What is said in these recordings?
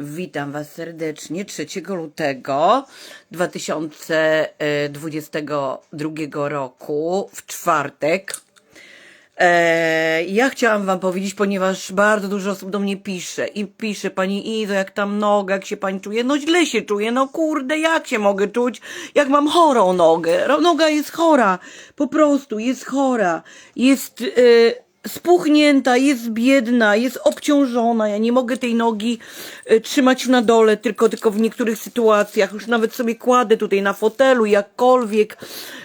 Witam Was serdecznie 3 lutego 2022 roku w czwartek. E, ja chciałam Wam powiedzieć, ponieważ bardzo dużo osób do mnie pisze i pisze Pani Izo, jak tam noga, jak się Pani czuje? No źle się czuję, no kurde, jak się mogę czuć, jak mam chorą nogę? Noga jest chora, po prostu jest chora, jest... E, spuchnięta, jest biedna, jest obciążona. Ja nie mogę tej nogi e, trzymać na dole, tylko, tylko w niektórych sytuacjach. Już nawet sobie kładę tutaj na fotelu, jakkolwiek,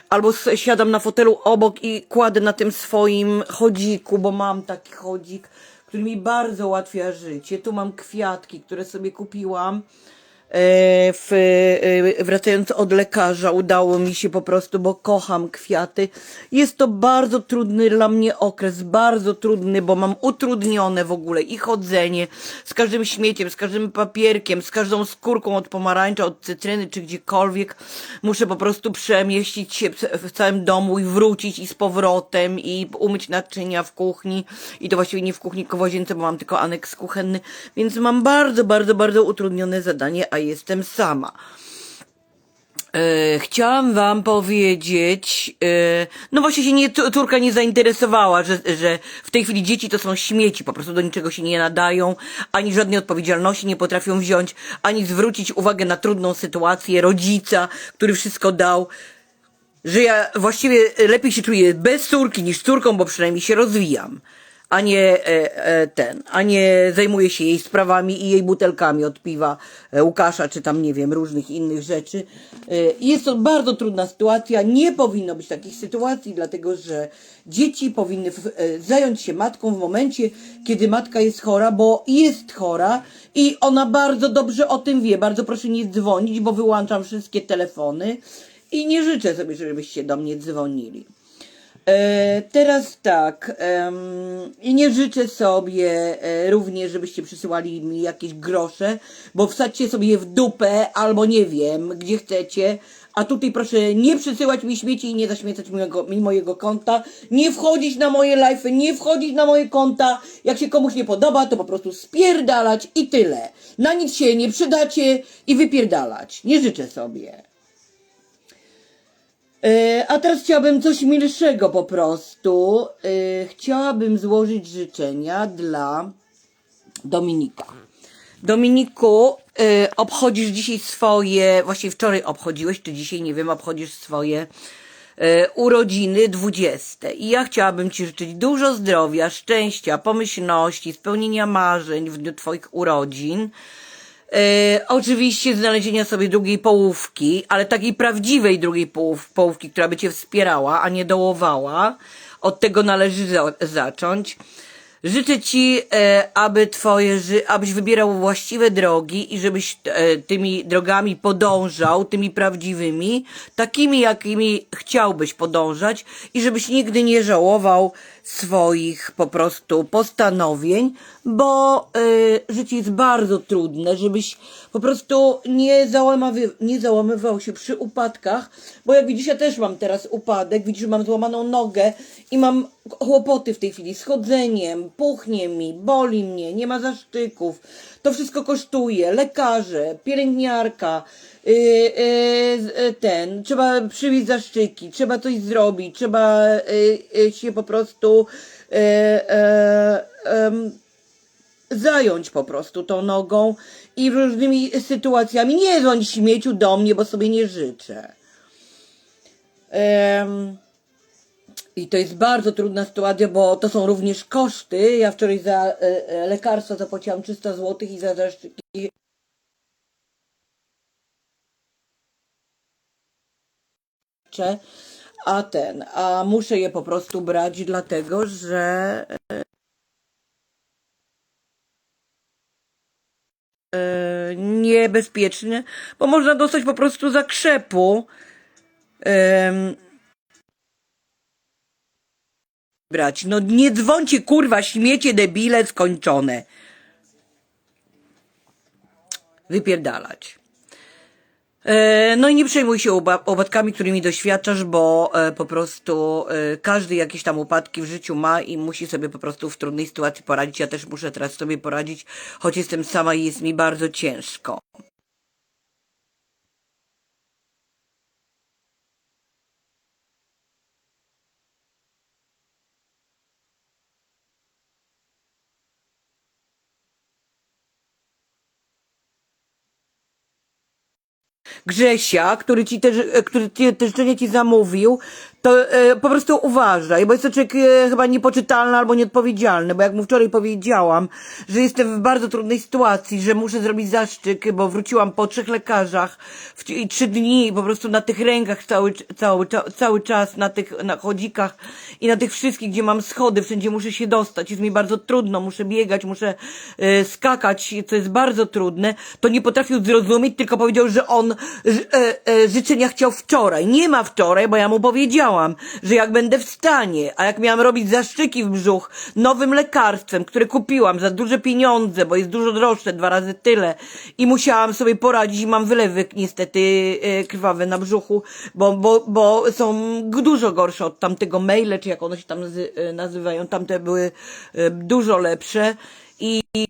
albo siadam na fotelu obok i kładę na tym swoim chodziku, bo mam taki chodzik, który mi bardzo ułatwia życie. Tu mam kwiatki, które sobie kupiłam. E, w, e, wracając od lekarza, udało mi się po prostu, bo kocham kwiaty. Jest to bardzo trudny dla mnie okres, bardzo trudny, bo mam utrudnione w ogóle i chodzenie z każdym śmieciem, z każdym papierkiem, z każdą skórką od pomarańcza, od cytryny czy gdziekolwiek. Muszę po prostu przemieścić się w- całym domu i wrócić i z powrotem i umyć naczynia w kuchni. I to właściwie nie w kuchni, tylko w łazience, bo mam tylko aneks kuchenny. Więc mam bardzo, bardzo, bardzo utrudnione zadanie, a jestem sama. E, chciałam wam powiedzieć, e, no właśnie się nie, córka nie zainteresowała, że, że w tej chwili dzieci to są śmieci, po prostu do niczego się nie nadają, ani żadnej odpowiedzialności nie potrafią wziąć, ani zwrócić uwagę na trudną sytuację rodzica, który wszystko dał że ja właściwie lepiej się czuję bez córki niż córką, bo przynajmniej się rozwijam, a nie e, e, ten, a nie zajmuję się jej sprawami i jej butelkami od piwa e, Łukasza, czy tam nie wiem, różnych innych rzeczy. E, jest to bardzo trudna sytuacja, nie powinno być takich sytuacji, dlatego że dzieci powinny zająć się matką w momencie, kiedy matka jest chora, bo jest chora i ona bardzo dobrze o tym wie. Bardzo proszę nie dzwonić, bo wyłączam wszystkie telefony. I nie życzę sobie, żebyście do mnie dzwonili. E, teraz tak, i nie życzę sobie e, również, żebyście przysyłali mi jakieś grosze, bo wsadźcie sobie je w dupę albo nie wiem, gdzie chcecie. A tutaj proszę nie przysyłać mi śmieci i nie zaśmiecać mojego, mi mojego konta, nie wchodzić na moje live'y, nie wchodzić na moje konta. Jak się komuś nie podoba, to po prostu spierdalać i tyle. Na nic się nie przydacie i wypierdalać. Nie życzę sobie. E, A teraz chciałabym coś milszego po prostu. E, Chciałabym złożyć życzenia dla Dominika. Dominiku, e, obchodzisz dzisiaj swoje, właśnie wczoraj obchodziłeś, czy dzisiaj, nie wiem, obchodzisz swoje urodziny dwudzieste. I ja chciałabym Ci życzyć dużo zdrowia, szczęścia, pomyślności, spełnienia marzeń w dniu Twoich urodzin. E, oczywiście znalezienia sobie drugiej połówki, ale takiej prawdziwej drugiej połów, połówki, która by cię wspierała, a nie dołowała. Od tego należy za, zacząć. Życzę ci, e, aby twoje, abyś wybierał właściwe drogi i żebyś e, tymi drogami podążał, tymi prawdziwymi, takimi, jakimi chciałbyś podążać i żebyś nigdy nie żałował swoich po prostu postanowień, bo y, życie jest bardzo trudne, żebyś po prostu nie, załamawy, nie załamywał się przy upadkach, bo jak widzisz, ja też mam teraz upadek, widzisz, mam złamaną nogę i mam kłopoty w tej chwili z chodzeniem, puchnie mi, boli mnie, nie ma zaszczyków, to wszystko kosztuje, lekarze, pielęgniarka, yy, z- yy, ten, trzeba przywieźć zaszczyki, trzeba coś zrobić, trzeba się po prostu yy, yy, em, zająć po prostu tą nogą i różnymi sytuacjami. Nie dzwoń śmieciu do mnie, bo sobie nie życzę. I to jest bardzo trudna sytuacja, bo to są również koszty. Ja wczoraj za e, e, lekarstwo zapłaciłam 300 zł i za zaszczyki a ten, a muszę je po prostu brać, dlatego że e, niebezpieczne, bo można dostać po prostu zakrzepu. Brać. No nie dzwońcie, kurwa, śmiecie, debile, skończone. Wypierdalać. E, No i nie przejmuj się upadkami, którymi doświadczasz, bo e, po prostu e, każdy jakieś tam upadki w życiu ma i musi sobie po prostu w trudnej sytuacji poradzić. Ja też muszę teraz sobie poradzić, choć jestem sama i jest mi bardzo ciężko. Grzesia, który ci te, ży- który ci, te życzenia ci zamówił, to e, po prostu uważaj, bo jest to człowiek e, chyba niepoczytalny albo nieodpowiedzialny, bo jak mu wczoraj powiedziałam, że jestem w bardzo trudnej sytuacji, że muszę zrobić zaszczyk, bo wróciłam po trzech lekarzach w, i trzy dni po prostu na tych rękach cały, cały, cały czas, na tych na chodzikach i na tych wszystkich, gdzie mam schody, wszędzie muszę się dostać, jest mi bardzo trudno, muszę biegać, muszę e, skakać, co jest bardzo trudne, to nie potrafił zrozumieć, tylko powiedział, że on e, e, życzenia chciał wczoraj. Nie ma wczoraj, bo ja mu powiedziałam, że jak będę w stanie, a jak miałam robić zaszczyki w brzuch nowym lekarstwem, które kupiłam za duże pieniądze, bo jest dużo droższe, dwa razy tyle i musiałam sobie poradzić i mam wylewy niestety e, krwawe na brzuchu, bo, bo, bo są dużo gorsze od tamtego maile, czy jak one się tam e, nazywają, tamte były e, dużo lepsze. I e,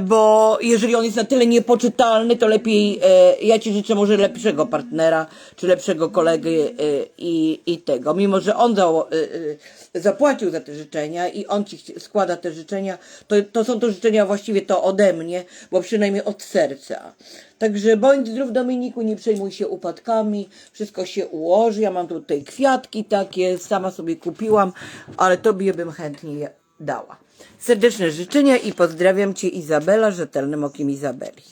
bo jeżeli on jest na tyle niepoczytalny, to lepiej, e, ja ci życzę może lepszego partnera, czy lepszego kolegę e, i, i tego. Mimo, że on e, e, zapłacił za te życzenia i on ci składa te życzenia, to, to są to życzenia właściwie to ode mnie, bo przynajmniej od serca. Także bądź zdrów Dominiku, nie przejmuj się upadkami, wszystko się ułoży. Ja mam tutaj kwiatki takie, sama sobie kupiłam, ale tobie bym chętnie dała. Serdeczne życzenia i pozdrawiam Cię Izabela, rzetelnym okiem Izabeli.